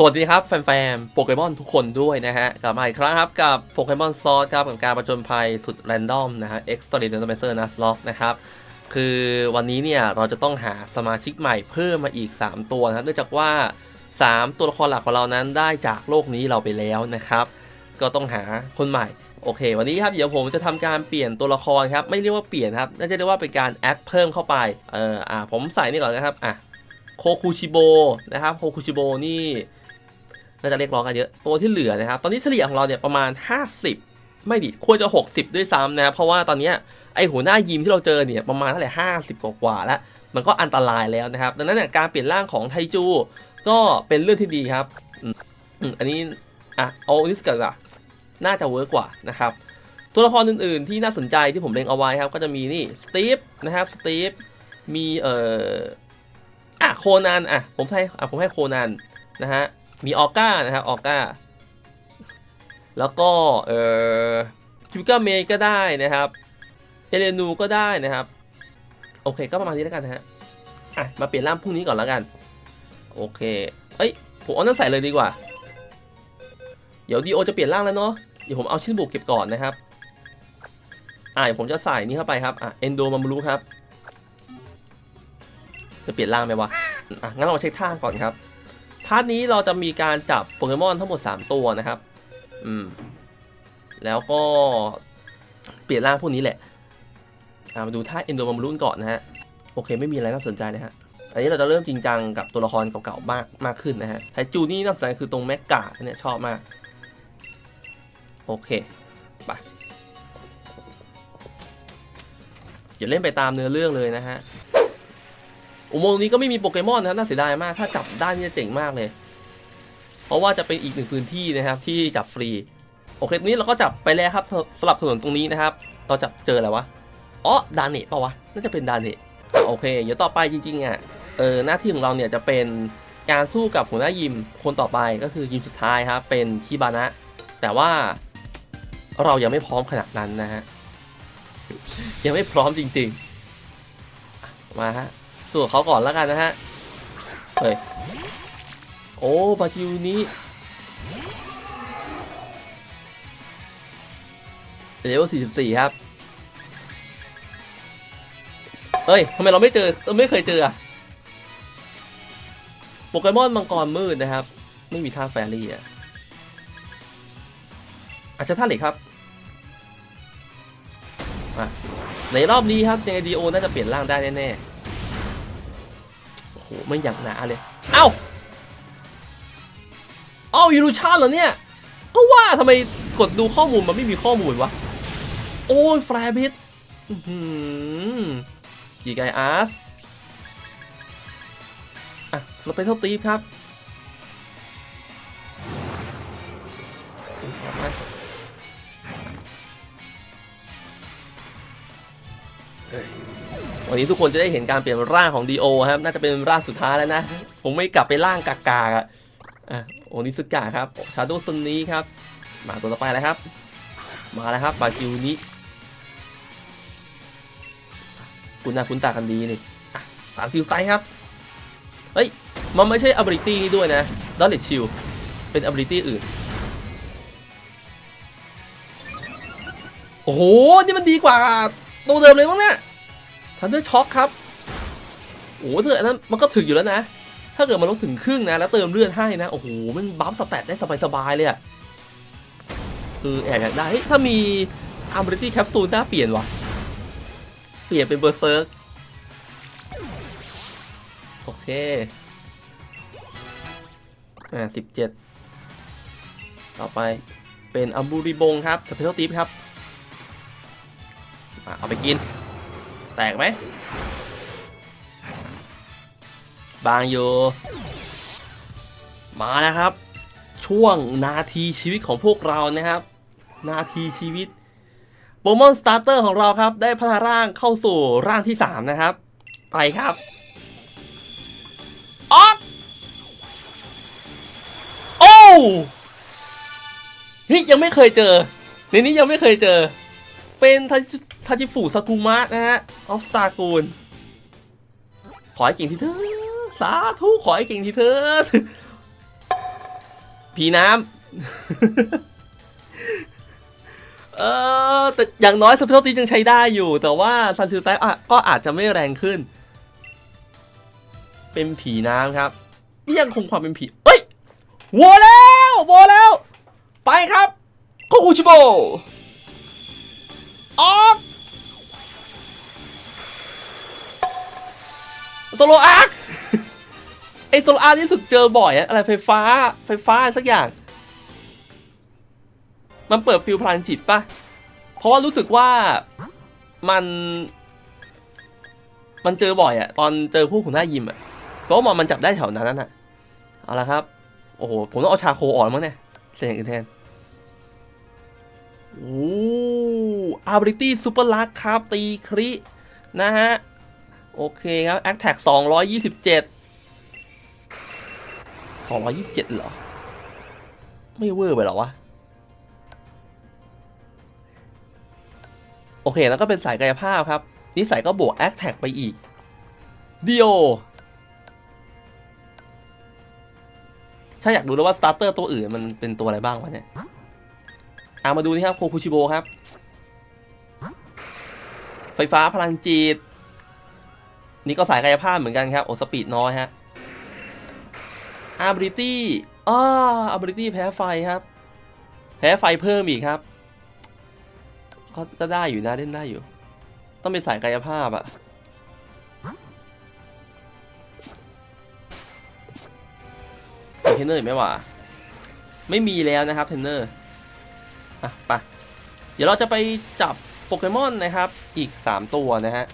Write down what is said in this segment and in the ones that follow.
สวัสดีครับแฟนๆ โปเกมอนทุกคนด้วยนะฮะ กลับมาอีกครั้งครับกับโปเกมอนซอสครับ กับการประจนภัยสุดแรนดอมนะฮะ X Story Randomizer n u s l o c k นะครับ คือวันนี้เนี่ย เราจะต้องหาสมาชิกใหม่เพิ่มมาอีก 3 ตัวนะครับ เนื่องจากว่า 3 ตัวละครหลักของเรานั้นได้จากโลกนี้เราไปแล้วนะครับ ก็ต้องหาคนใหม่ โอเค วันนี้ครับ เดี๋ยวผมจะทำการเปลี่ยนตัวละครครับ ไม่เรียกว่าเปลี่ยนครับ น่าจะเรียกว่าเป็นการแอดเพิ่มเข้าไป เอออ่าผมใส่นี่ก่อนนะครับ อะ โคคูชิโบนะครับ โคคูชิโบนี่ น่าจะเรียกร้องกันเยอะตัวที่เหลือนะครับ ตอนนี้เฉลี่ยของเราเนี่ยประมาณ 50 ไม่ดิควรจะ 60 ด้วยซ้ำนะครับเพราะว่าตอนนี้ไอหัวหน้ายิมที่เราเจอเนี่ยประมาณเท่าไหร่50กว่าแล้วมันก็อันตรายแล้วนะครับ ดังนั้นเนี่ยการเปลี่ยนร่างของไทจู ก็เป็นเรื่องที่ดีครับอันนี้อะเอาอันนี้สกัดก่อนน่าจะเวิร์กกว่านะครับ ตัวละครอื่นๆ ที่น่าสนใจที่ผมเล็งเอาไว้ครับ ก็จะมีนี่สตีฟนะครับสตีฟมีเอ่ออะโคนันอะผมให้อะผมให้โคนันนะฮะ มีออก้านะครับออก้าแล้วก็เอ่อคิวก้าเมย์ก็ได้นะครับเอเลนูก็ได้นะครับ โอเคก็ประมาณนี้แล้วกันนะฮะอะมาเปลี่ยนร่างพรุ่งนี้ก่อนแล้วกัน โอเคเอ้ยผมเอานั่นใส่เลยดีกว่า เดี๋ยวดีโอจะเปลี่ยนร่างแล้วเนาะเดี๋ยวผมเอาชิ้นบุกเก็บก่อนนะครับอ่าเดี๋ยวผมจะใส่นี่เข้าไปครับอะเอนโดมามูรุครับจะเปลี่ยนร่างไหมวะอะงั้นเรามาเช็คท่าก่อนครับ พาร์ทนี้เราจะมีการจับโปเกมอนทั้งหมด 3 ตัวนะครับ อืม แล้วก็เปลี่ยนร่างพวกนี้แหละามาดูท่าเอนโดมารุนก่อนนะฮะ โอเคไม่มีอะไรน่าสนใจนะฮะ อันนี้เราจะเริ่มจริงจังกับตัวละครเก่าๆมากมากขึ้นนะฮะ ไทจูนี่น่าสนใจคือตรงแมกกาเนี่ยชอบมาก โอเค ไปอย่าเล่นไปตามเนื้อเรื่องเลยนะฮะ อุโมงค์นี้ก็ไม่มีโปเกมอนนะครับน่าเสียดายมาก ถ้าจับได้นี่จะเจ๋งมากเลย เพราะว่าจะเป็นอีกหนึ่งพื้นที่นะครับที่จับฟรี โอเคตรงนี้เราก็จับไปแล้วครับสลับถนนตรงนี้นะครับ เราจับเจออะไรวะอ๋อดานเนตปะวะ น่าจะเป็นดานเนตโอเค เดี๋ยวต่อไปจริงๆอะ เออหน้าที่ของเราเนี่ยจะเป็นการสู้กับหัวหน้ายิมคนต่อไปก็คือยิมสุดท้ายครับเป็นคิบานะ แต่ว่าเรายังไม่พร้อมขนาดนั้นนะฮะ ยังไม่พร้อมจริง ๆ มาฮะ สู้เขาก่อนแล้วกันนะฮะ เฮ้ย โอ้ปาชิวนี้เลเวล44 ครับ เฮ้ยทำไมเราไม่เจอเราไม่เคยเจออะโปเกมอนมังกรมืดนะครับ ไม่มีท่าแฟรี่อะอาจจะท่าเหล็กครับอะในรอบนี้ครับยังไงดีโอน่าจะเปลี่ยนร่างได้แน่ๆ หไม่อย่างหนาเลย เอ้า เอ้ายูรูชาเหรอเนี่ย ก็ว่าทำไมกดดูข้อมูลมันไม่มีข้อมูลวะ โอ้ยแฟร์บิทกีไกอาร์สอะสเปเชียลตีฟครับมา วันนี้ทุกคนจะได้เห็นการเปลี่ยนร่างของดีโอครับน่าจะเป็นร่างสุดท้ายแล้วนะผมไม่กลับไปร่างกากาอะอะโอนิสกะครับชาโดว์ซันนี้ครับมาตัวต่อไปแล้วครับ มาแล้วครับบาคิวนี้คุณน้าคุณตากันดีนี่สารซิลไซครับเฮ้ยมันไม่ใช่ ability นี้ด้วยนะดอลเลตชิลเป็น ability อื่นโอ้โห นี่มันดีกว่าตัวเดิมเลยมั้งเนี่ย ทันเดอร์ช็อคครับโอ้โหเธออันนั้นมันก็ถึงอยู่แล้วนะ ถ้าเกิดมันลดถึงครึ่งนะ แล้วเติมเลือดให้นะ โอ้โห มันบัฟสแตทได้สบายๆเลยอะคือแอบอยากได้ถ้ามี ability capsule น่าเปลี่ยนว่ะเปลี่ยนเป็นเบอร์เซิร์กโอเค อ่าสิบเจ็ดต่อไปเป็นอัมบูริบงครับสเปเชียลตีฟครับอะเอาไปกิน แตกไหมบางอยู่มาแล้วครับ ช่วงนาทีชีวิตของพวกเรานะครับ นาทีชีวิตโปเกมอนสตาร์เตอร์ของเราครับ ได้พัฒนาร่างเข้าสู่ร่างที่ 3 นะครับ ไปครับออฟโอ้ยยังไม่เคยเจอในนี้ยังไม่เคยเจอ เป็น ทาจิฟุสกุมะนะฮะออฟสตาร์กูลขอให้เก่งทีเถอสาธุขอให้เก่งทีเถอผีน้ำ เออแต่อย่างน้อยสเปเชียลตียังใช้ได้อยู่ แต่ว่าซันซิลไซก็อาจจะไม่แรงขึ้น เป็นผีน้ำครับนี่ยังคงความเป็นผี เอ้ยโวแล้วโวแล้ว ไปครับโคคุชิโบออก โซโลอาร์คไอโซโลอาร์ที่สุดเจอบ่อยอะอะไรไฟฟ้าไฟฟ้าสักอย่าง มันเปิดฟิลพลังจิตปะเพราะว่ารู้สึกว่ามัน มันเจอบ่อยอะตอนเจอผู้ขุนหน้ายิมอะเพราะว่ามันจับได้แถวนั้นน่ะเอาละครับ โอ้โห ผมต้องเอาชาโคออกมั้งเนี่ยเสียงอื่นแทนโอ้อาร์บิตี้ซูเปอร์ลักครับ ตีคริ นะฮะ โอเคครับแอคแท็กสองร้อยยี่สิบเจ็ดสองร้อยยี่สิบเจ็ดเหรอ ไม่เวอร์ไปหรอวะ โอเคแล้วก็เป็นสายกายภาพครับ นิสัยก็บวกแอคแท็กไปอีกเดียวถ้าอยากดูแล้วว่าสตาร์เตอร์ตัวอื่นมันเป็นตัวอะไรบ้างวะเนี่ยเอามาดูนี่ครับโคคุชิโบครับ ไฟฟ้าพลังจิต นี่ก็สายกายภาพเหมือนกันครับ โอสปีดน้อยฮะอาบริตี้อ่าอาบริตี้แพ้ไฟครับ แพ้ไฟเพิ่มอีกครับก็ก็ได้อยู่นะเล่นได้อยู่ ต้องเป็นสายกายภาพอะเทนเนอร์อีกไหมวะไม่มีแล้วนะครับเทนเนอร์อะไปเดี๋ยวเราจะไปจับโปเกมอนนะครับ อีก 3 ตัวนะฮะ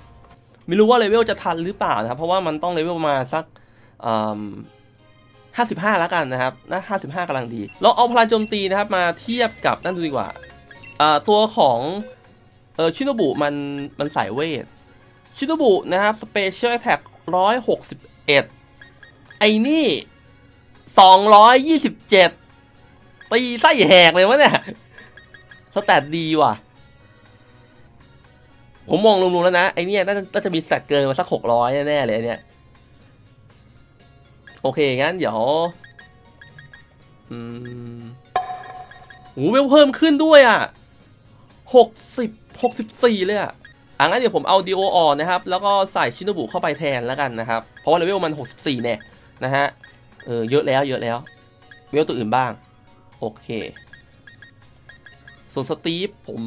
ไม่รู้ว่าเลเวลจะทันหรือเปล่านะครับ เพราะว่ามันต้องเลเวลมาสักห้าสิบห้าแล้วกันนะครับนะห้าสิบห้ากำลังดี เราเอาพลังโจมตีนะครับมาเทียบกับนั่นดูดีกว่าตัวของเออชิโนบุมันมันสายเวท ชิโนบุนะครับสเปเชียลแอ t แท็กร้อยหกสิบเอ็ดไอ้นี่สองร้อยยี่สิบเจ็ดตีไส้แหกเลยวะเนี่ย สแตทดีว่ะ ผมมองรวมๆแล้วนะไอเนี่ยน่าจะน่าจะมีสแตทเกินมาสักหกร้อยแน่ๆเลยเนี่ยโอเคงั้นเดี๋ยวอืมโอ้เวลเพิ่มขึ้นด้วยอะหกสิบหกสิบสี่เลยอะอะงั้นเดี๋ยวผมเอาดีโอออกนะครับ แล้วก็ใส่ชินโนบุเข้าไปแทนแล้วกันนะครับ เพราะว่าเลเวลมันหกสิบสี่เนี่ยนะฮะ เออเยอะแล้วเยอะแล้ว เวลตัวอื่นบ้าง โอเค ส่วนสตีฟผม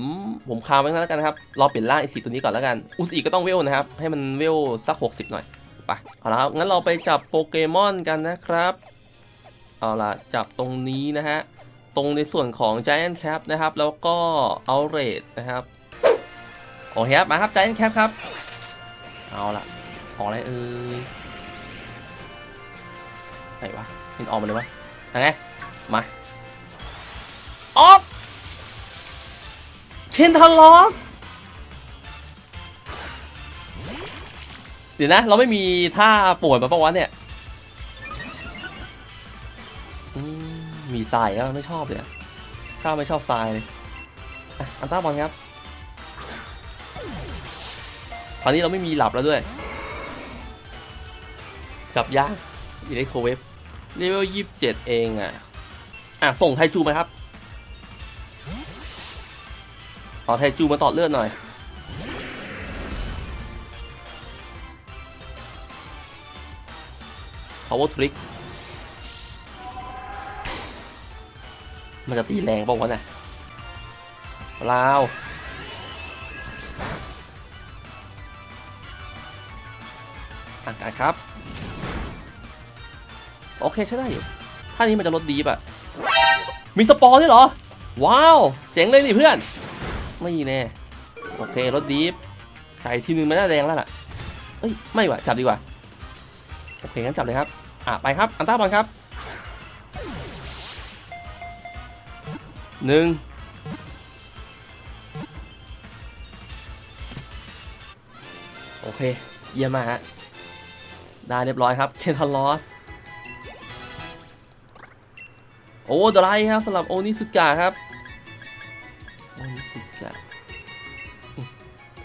ผมคาไว้แล้วกันนะครับ รอเปลี่ยนร่างไอสีตัวนี้ก่อนแล้วกัน อุสอีก็ต้องเวลนะครับ ให้มันเวลสัก 60 หน่อยไปเอาละครับ งั้นเราไปจับโปเกมอนกันนะครับ เอาละจับตรงนี้นะฮะ ตรงในส่วนของ Giant Cap นะครับ แล้วก็ Outlet นะครับ โอเคครับ มาครับ Giant Cap ครับ เอาละออกอะไรเอ่ยไหนวะเห็นออกมาเลยวะยังไงมา ออก เคนทาลอส เดี๋ยวนะ เราไม่มีท่าป่วยมาปะวะเนี่ยอืมมีทรายแล้วไม่ชอบเลยอะข้าไม่ชอบทรายเลยอะอันต้าบอลครับตอนนี้เราไม่มีหลับแล้วด้วย จับยากอิเล็กโครเวฟเลเวลยี่สิบเจ็ดเองอะ อะ ส่งไทจูไหมครับ ขอไทจูมาต่อเลือดหน่อย power trick มันจะตีแรงป่าวะเนี่ยเปล่าอากาศครับ โอเคใช้ได้อยู่ ท่านี้มันจะลดดีป่ะ มีสปอร์ด้วยเหรอ ว้าว เจ๋งเลยนี่เพื่อน ไม่แน่โอเครถดีฟไก่ทีนึงม่น่าแดงแล้วล่ะเอ้ยไม่ว่ะจับดีกว่าโอเคงั้นจับเลยครับอะไปครับอันต้าบอลครับหนึ่งโอเคเยี่ยมมากฮะได้เรียบร้อยครับเคนทาลอสโอ้ดรายครับสำหรับโอนิสุกะครับ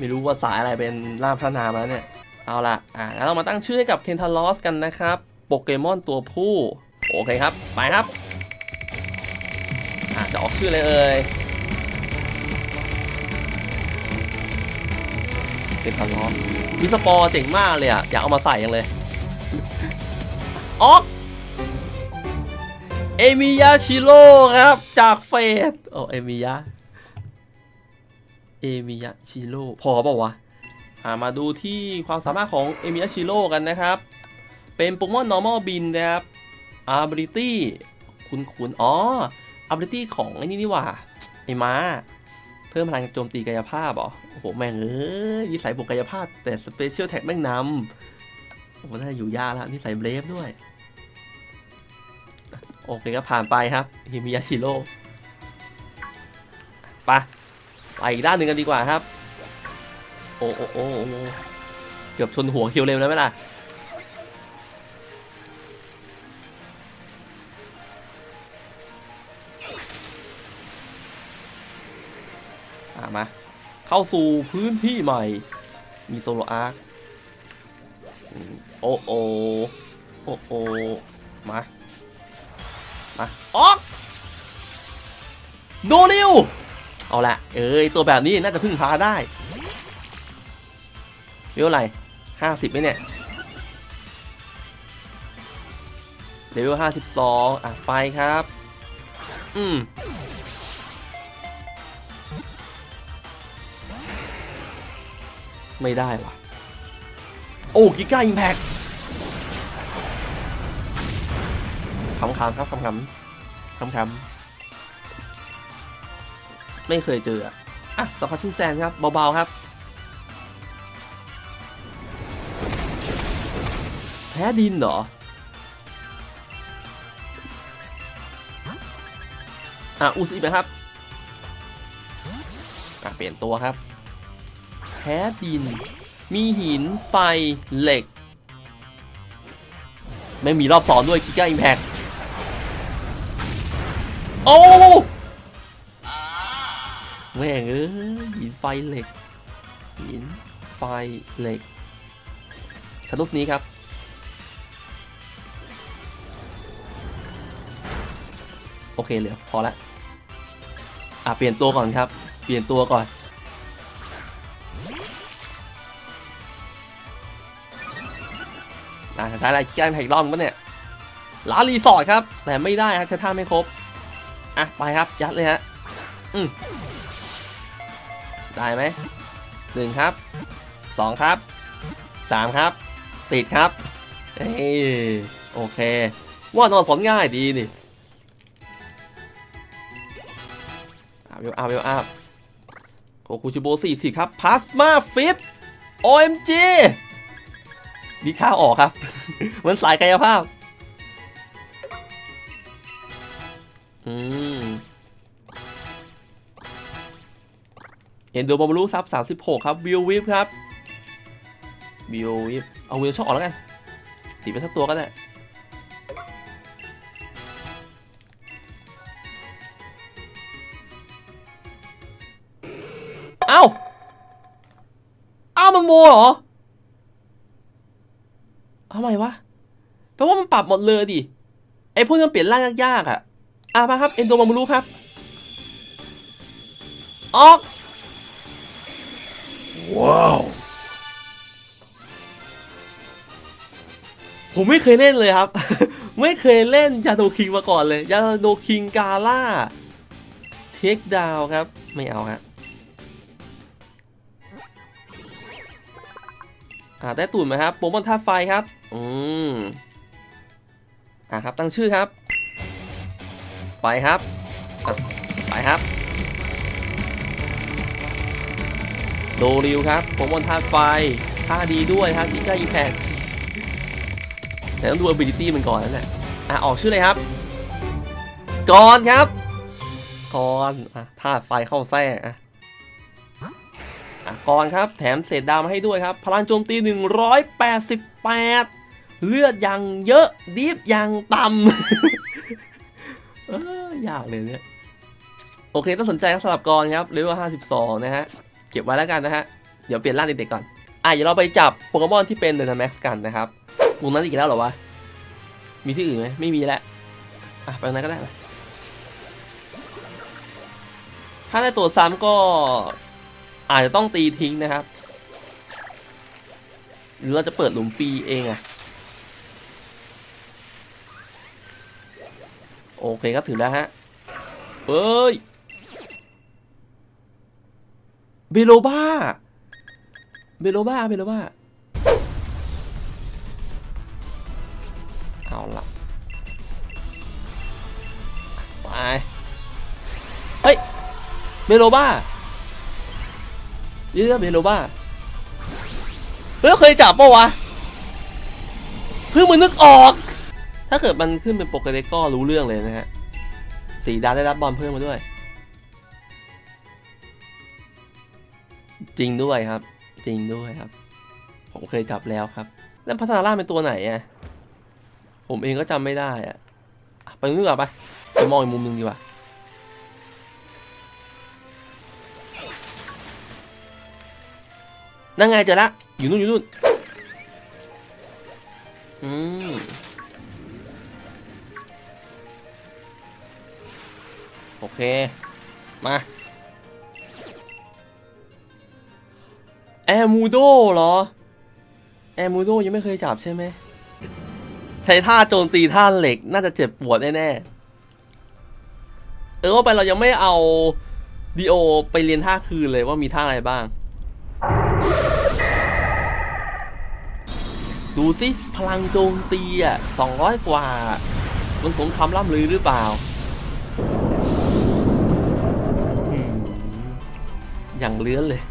ไม่รู้ว่าสายอะไรเป็นล่ามพัฒนามแล้วเนี่ย เอาละอะงั้นเรามาตั้งชื่อให้กับเคนทาลอสกันนะครับ โปเกมอนตัวผู้ โอเคครับ ไปครับอะจะออกชื่อเลยเอ่ยเป็นพันล้อวิสปอร์เจ๋งมากเลยอะ อยากเอามาใส่ยังเลย ออกเอมิยาชิโร่ครับ จากเฟสโอ้เอมิยา เอมิยาชิโร่พอเปล่าวะามาดูที่ความสามารถของเอมิยาชิโร่กันนะครับ เป็นโปเกมอน normal bin นะครับ ability คุณคุณอ๋อ ability ของไอ้นี่นี่ว่าไอ้ม้า เพิ่มพลังโจมตีกายภาพเหรอโอ้โห แม่งเอ้ยนิสัยบวกกายภาพ แต่ special attack แม่งนำโอ้โหน่าอยู่ยากแล้วนิสัยเบรฟด้วย โอเคก็ผ่านไปครับฮิมิยาชิโร่ไป ไปอีกด้านหนึ่งกันดีกว่าครับ โอ้โอ้โอ้โอเกือบชนหัวคิวเร็วแล้วไหมล่ะอะมา เข้าสู่พื้นที่ใหม่ มีโซโลอาร์คอืมโอโอโอโอมา มา ออก โดนิว เอาละเอ้ยตัวแบบนี้น่าจะพึ่งพาได้เรียกว่าอะไรห้าสิบไหมเนี่ยเลเวลห้าสิบสองอะ ไปครับ อืม ไม่ได้ว่ะ โอ้กิก้าอิมแพคขำๆครับขำๆขำๆ ไม่เคยเจออะอะสัมผัสชินแซนครับเบาๆครับ แพ้ดินเหรออะอูซิไปครับอะเปลี่ยนตัวครับ แพ้ดิน มีหิน ไฟ เหล็ก ไม่มีรอบสอนด้วยกิก้าอิมแพคโอ้ ม่งเอ้ยหินไฟเหล็กหินไฟเหล็กชันตุสนี้ครับโอเคเหลือพอละอะเปลี่ยนตัวก่อนครับ เปลี่ยนตัวก่อนอะใช้อะไรแก้แพกรอบมั้งเนี่ยร้ารีสอร์ทครับ แต่ไม่ได้ครับใช้ท่าไม่ครบ อะ ไปครับ ยัดเลยฮะ อืม ได้ไหมหนึ่งครับสองครับสามครับ ติดครับเอ้ยโอเค ว่านอนสนง่ายดีนี่อาเวลอาเวลอาโคคูชิโบสี่สิครับพาสมาฟิต OMG ดิชาออกครับ เหมือนสายกายภาพ อืม เอ็นโดบอมรู้ซับ36ครับวิววิฟครับวิววิฟเอาวิวช็อตออกแล้วกันตีไปสักตัวก็ได้เอ้าเอ้ามันโมเหรอทำไมวะแปลว่ามันปรับหมดเลยดิ ไอ้พวกนี้มันเปลี่ยนร่างยากๆอะ อะมาครับ เอ็นโดมามูรุครับ ออก ว้าว ผมไม่เคยเล่นเลยครับ ไม่เคยเล่นยาโดคิงมาก่อนเลยยาโดคิงกาล่าเทคดาวครับ ไม่เอาฮะอ่าได้ตุ่นไหมครับโปโมอนท่าไฟครับ อืมอ่าครับตั้งชื่อครับ ไปครับ ไปครับ โดริวครับโปรโมอนท่าไฟท่าดีด้วยครับยิงได้ยิงแพกแต่ต้องดู ability มันก่อนนั่นแหละอะออกชื่อเลยครับกอนครับกอนอะท่าไฟเข้าแทรกอะอะก่อนครับ แถมเศษดาวมาให้ด้วยครับ พลังโจมตี 188 เลือดอย่างเยอะดิฟอย่างต่ำเออยากเลยเนี่ย โอเค ต้องสนใจครับสำหรับกรครับเลเวล52 นะฮะ เก็บไว้แล้วกันนะฮะ เดี๋ยวเปลี่ยนร่างเด็กๆก่อน อะเดี๋ยวเราไปจับโปเกมอนที่เป็นเดนแม็กซ์กันนะครับตรงนั้นอีกแล้วเหรอวะ มีที่อื่นไหมไม่มีแล้ว อะไปตรงนั้นก็ได้ ถ้าได้ตัวซ้ำก็อาจจะต้องตีทิ้งนะครับ หรือเราจะเปิดหลุมฟรีเองอะโอเคครับถึงแล้วฮะเฮ้ย เบโลบ้า เบโลบ้า เบโลบ้า เอาละไป เฮ้ย เบโลบ้านี่เบโลบ้าเฮ้ยเราเคยจับปะวะ เพิ่งมานึกออก ถ้าเกิดมันขึ้นเป็นโปรเกเด็กก็รู้เรื่องเลยนะฮะ สีดาได้รับบอลเพิ่มมาด้วย จริงด้วยครับ จริงด้วยครับ ผมเคยจับแล้วครับ แล้วพัฒนาล่าเป็นตัวไหนอะผมเองก็จำไม่ได้อะไปนู่นดีกว่าไปไปมองอีกมุมหนึ่งดีกว่านั่งไงเจอละ อยู่นู่นอยู่นู่นอืมโอเค มา อมูโดเหรอ แอมูโดยังไม่เคยจับใช่ไหม ใช้ท่าโจมตีท่าเหล็ก น่าจะเจ็บปวดแน่ๆ เออว่าไปเรายังไม่เอาดีโอไปเรียนท่าคืนเลยว่ามีท่าอะไรบ้าง ดูสิ พลังโจมตีอะสองร้อยกว่า มันสงครามล่ำลือหรือเปล่าอืมอย่างเลื้อนเลย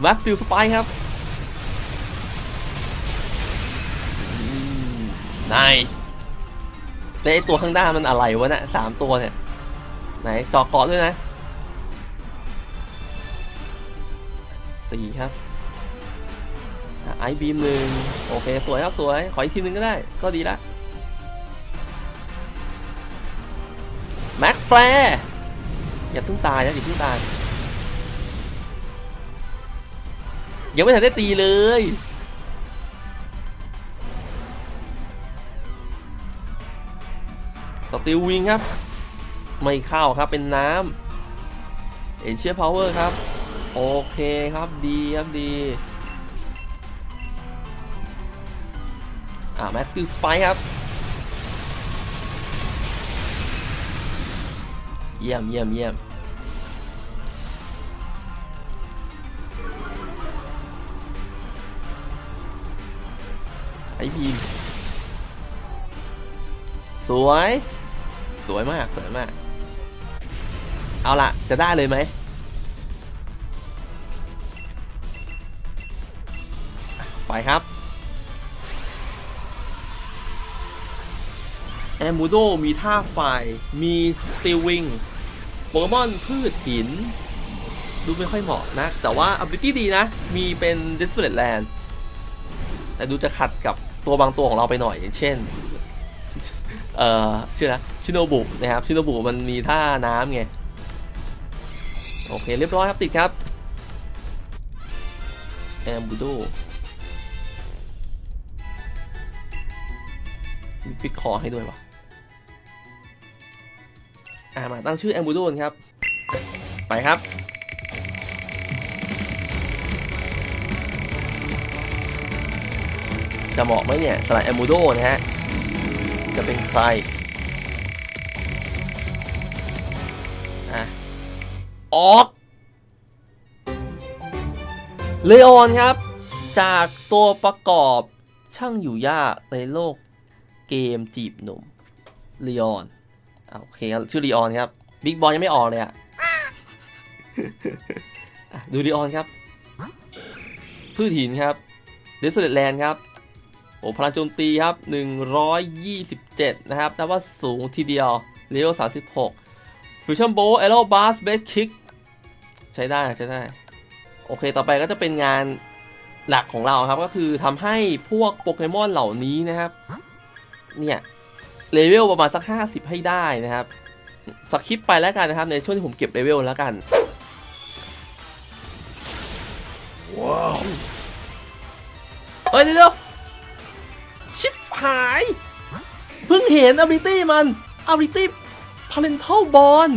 แม็กซิลสไปครับนายแล้วไอตัวข้างหน้ามันอะไรวะเนะ่ะสามตัวเนี่ย ไหนจอเกาะด้วยนะสี่ครับอะไอบีมหนึ่งโอเค สวยครับ สวย ขออีกทีหนึ่งก็ได้ ก็ดีละแม็กแฟร์อย่าเพิ่งตายนะอย่าเพิ่งตาย ยังไม่ทันได้ตีเลยสติลวิงครับ ไม่เข้าครับเป็นน้ำเอเชียพาวเวอร์ครับ โอเคครับดีครับดีอ่าแม็กซ์คิวสไปครับ เยี่ยมเยี่ยมเยี่ยม ไอพีมสวย สวยมาก สวยมาก เอาละจะได้เลยไหม ไปครับ แอมูโดมีท่าไฟ มีสติวิง โปเกมอนพืชหิน ดูไม่ค่อยเหมาะนะ แต่ว่า ability ดีนะ มีเป็น Desperate Land แต่ดูจะขัดกับ ตัวบางตัวของเราไปหน่อยอย่างเช่น เอ่อชื่อนะชิโนบุนะครับชิโนบุมันมีท่าน้ำไง โอเค เรียบร้อยครับติดครับแอมบูโดมีปิดคอให้ด้วยวะอ่ามาตั้งชื่อแอมบูโดนครับ ไปครับ จะเหมาะไหมเนี่ยสำหรับแอมูโดนะฮะ จะเป็นใครอะออกเลออนครับ จากตัวประกอบช่างอยู่ยากในโลกเกมจีบหนุ่มเลออนอะโอเคครับชื่อเลออนครับบิ๊กบอลยังไม่ออกเลยอะดูเลออนครับ พืชหินครับเดสเซอร์แลนด์ครับ โอ้พลังโจมตีครับ 127 นะครับนับว่าสูงทีเดียวเลเวล36ฟิวชั่นโบว์เอโรบาสเบสคิกใช้ได้ใช้ได้ โอเคต่อไปก็จะเป็นงานหลักของเราครับก็คือทำให้พวกโปเกมอนเหล่านี้นะครับ เนี่ยเลเวลประมาณสัก 50 ให้ได้นะครับสคริปไปแล้วกันนะครับ ในช่วงที่ผมเก็บเลเวลแล้วกันว้าวเฮ้ยเดี๋ยวชิบ หาย เพิ่งเห็นอ b บิตี้มันอ b บิตี้ parental bond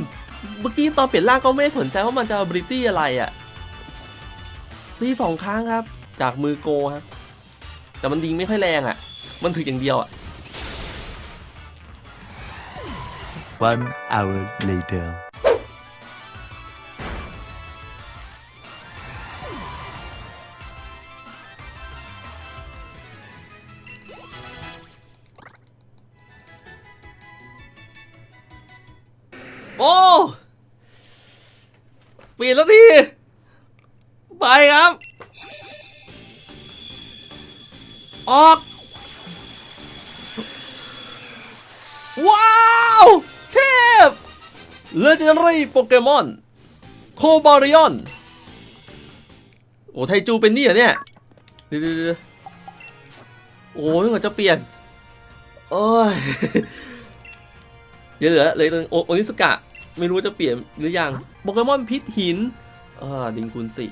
เมื่อกี้ตอนเปลี่ยนร่างก็ไม่สนใจว่ามันจะ ability อะไรอะ่ะตีสองครั้งครับ จากมือโกครับ แต่มันดิงไม่ค่อยแรงอะ่ะ มันถึกอย่างเดียวอะ One hour later. ไปครับ ออก ว้าว เทพเลเจนดารีโปเกมอน โคบาริออน โอ้ ไทจูเป็นนี่เหรอเนี่ยเดี๋ยวๆโอ้ยมันจะเปลี่ยน โอ้ยเดี๋ยวเหลือเลยโอโอนิสกะ ไม่รู้จะเปลี่ยนหรือยัง โปเกมอนพิษหิน อ่า ดิงคูณสี่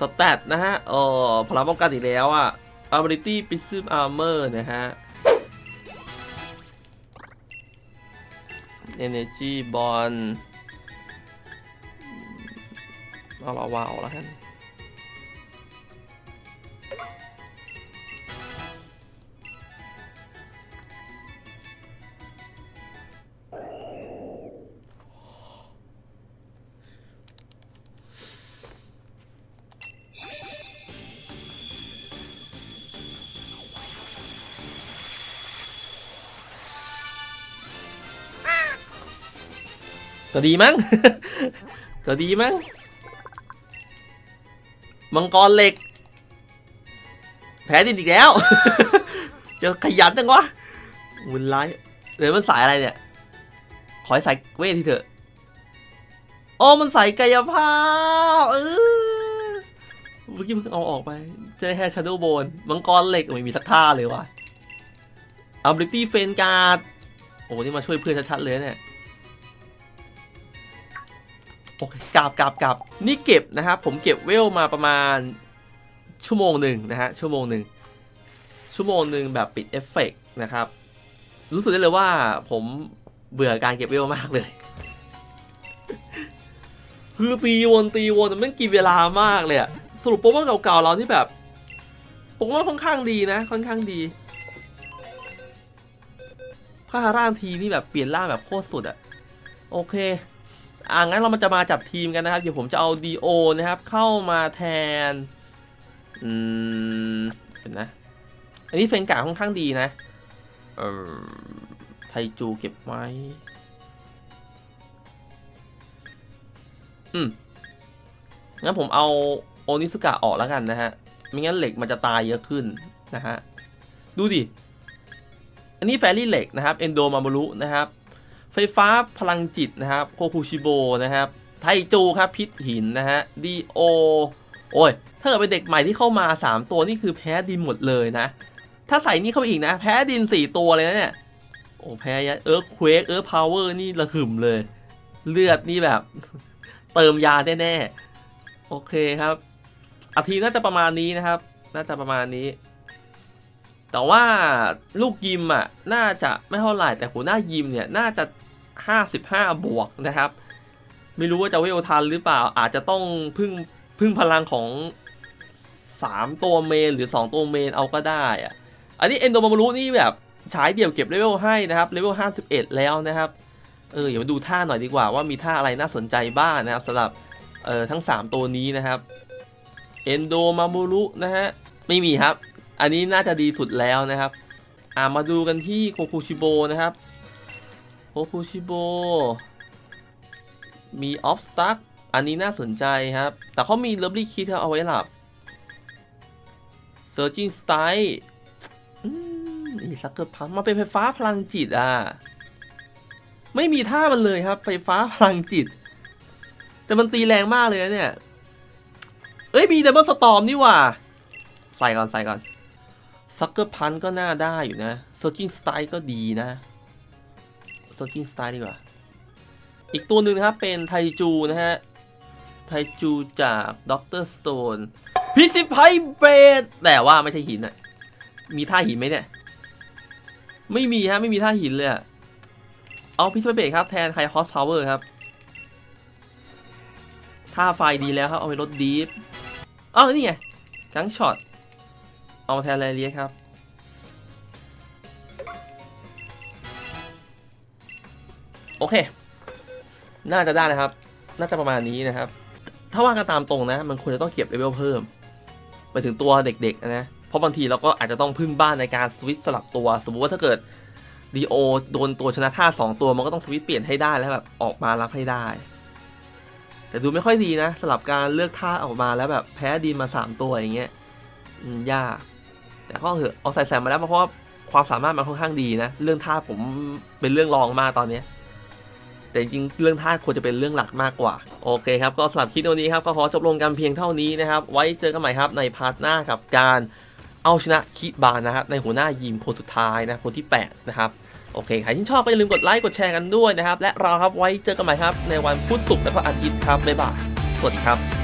สแตทนะฮะเอ่อพลังป้องกันอีกแล้วอะ ability prism armor นะฮะ energy bond เอาเราว่าออกแล้วกัน ก็ดีมั้งก็ดีมั้ง มังกรเหล็ก แพ้ดินอีกแล้ว จะขยันจังวะมุนร้ายเดี๋ยวมันสายอะไรเนี่ย ขอให้ใส่เวททีเถอะอ๋อมันใส่กายภาพ เออเมื่อกี้มึงเอาออกไปเจอแค่ชาร์โดโบนมังกรเหล็กไม่มีสักท่าเลยว่ะ ability เฟนการ์ดโอ้นี่มาช่วยเพื่อนชัดๆเลยเนี่ย โอเคกราบกราบกราบนี่เก็บนะครับผมเก็บเวลมาประมาณชั่วโมงหนึ่งนะฮะชั่วโมงหนึ่งชั่วโมงหนึ่งแบบปิดเอฟเฟกต์นะครับ รู้สึกได้เลยว่าผมเบื่อการเก็บเวลมากเลย คือตีวนตีวนมันกินเวลามากเลยอะสรุปโปเกมอนเก่าๆเราที่แบบโปเกมอนค่อนข้างดีนะ ค่อนข้างดีผ้าร่างทีนี่แบบเปลี่ยนร่างแบบโคตรสุดอะโอเค อ่างั้นเรามันจะมาจับทีมกันนะครับเดี๋ยวผมจะเอาดีโอนะครับ เข้ามาแทนอืมเห็นนะ อันนี้เฟนกาค่อนข้างดีนะเออไทจูเก็บไว้อืมงั้นผมเอาโอนิสกะออกแล้วกันนะฮะไม่งั้นเหล็กมันจะตายเยอะขึ้นนะฮะดูดิอันนี้แฟรี่เหล็กนะครับเอนโดมามารุนะครับ ไฟฟ้าพลังจิตนะครับโคคุชิโบนะครับไทจูครับพิษหินนะฮะดีโอโอ้ยถ้าเกิดเป็นเด็กใหม่ที่เข้ามา 3 ตัวนี่คือแพ้ดินหมดเลยนะ ถ้าใส่นี่เข้าไปอีกนะ แพ้ดิน 4 ตัวเลยนะเนี่ย โอ้แพ้ยะเอิร์ธเควกเอิร์ธพาวเวอร์นี่ระหึมเลย เลือดนี่แบบ เติมยาแน่ๆ โอเคครับ อาทีน่าจะประมาณนี้นะครับ น่าจะประมาณนี้ แต่ว่าลูกยิมอะ น่าจะไม่เท่าไหร่แต่หัวหน้ายิมเนี่ย น่าจะ 55 บวกนะครับ ไม่รู้ว่าจะเวลทันหรือเปล่า อาจจะต้องพึ่งพึ่งพลังของ 3 ตัวเมนหรือ 2 ตัวเมนเอาก็ได้อะอันนี้เอนโดมารุนี่แบบฉายเดี่ยวเก็บเลเวลให้นะครับเลเวล51 แล้วนะครับ เอออย่ามาดูท่าหน่อยดีกว่าว่ามีท่าอะไรน่าสนใจบ้างนะครับสำหรับเอ่อทั้ง 3 ตัวนี้นะครับเอนโดมามูรุนะฮะไม่มีครับ อันนี้น่าจะดีสุดแล้วนะครับ อ่ามาดูกันที่โคคุชิโบนะครับ โคคุชิโบ มีออฟสตั๊กอันนี้น่าสนใจครับ แต่เขามีเลิฟลี่คิดเอาไว้หลับ Searching Style อืมนี่ซักเกอร์พังมาเป็นไฟฟ้าพลังจิตอะ ไม่มีท่ามันเลยครับ ไฟฟ้าพลังจิต แต่มันตีแรงมากเลยนะเนี่ย เอ้ยมีดับเบิลสตอมนี่ว่าใส่ก่อนใส่ก่อนซักเกอร์พันก็น่าได้อยู่นะ Searching Style ก็ดีนะ Searching Style ดีกว่า อีกตัวหนึ่งนะครับ เป็นไทจูนะฮะ ไทจูจากด็อกเตอร์สโตนพิซิไพเบดแต่ว่าไม่ใช่หินอะมีท่าหินไหมเนี่ย ไม่มีฮะ ไม่มีท่าหินเลยอะเอาพิซซ่าเบรครับ แทนไฮฮอสพาวเวอร์ครับถ้าไฟดีแล้วครับ เอาไปลดดีฟอ้าวนี่ไงจังช็อต เอามาแทนแรเลียครับ โอเค น่าจะได้นะครับ น่าจะประมาณนี้นะครับ ถ้าว่ากันตามตรงนะ มันควรจะต้องเก็บเลเวลเพิ่ม ไปถึงตัวเด็กๆนะ เพราะบางทีเราก็อาจจะต้องพึ่งบ้านในการสวิตช์สลับตัว สมมติว่าถ้าเกิดดีโอโดนตัวชนะท่าสองตัวมันก็ต้องสวิตช์เปลี่ยนให้ได้แล้วแบบออกมารับให้ได้ แต่ดูไม่ค่อยดีนะสลับการเลือกท่าออกมาแล้วแบบแพ้ดีมาสามตัวอย่างเงี้ยยาก แต่ก็เหอะเอาใส่แซมมาแล้วเพราะว่าความสามารถมันค่อนข้างดีนะ เรื่องท่าผมเป็นเรื่องรองมากตอนเนี้ แต่จริงเรื่องท่าควรจะเป็นเรื่องหลักมากกว่า โอเคครับ ก็สำหรับคลิปวันนี้ครับ ก็ขอจบลงกันเพียงเท่านี้นะครับ ไว้เจอกันใหม่ครับในพาร์ทหน้ากับการเอาชนะคิบานนะครับ ในหัวหน้ายิมคนสุดท้ายนะคนที่ 8 นะครับโอเค ใครที่ชอบก็อย่าลืมกดไลค์กดแชร์กันด้วยนะครับ และเราครับไว้เจอกันใหม่ครับในวันพุธศุกร์และก็อาทิตย์ครับบ๊ายบายสวัสดีครับ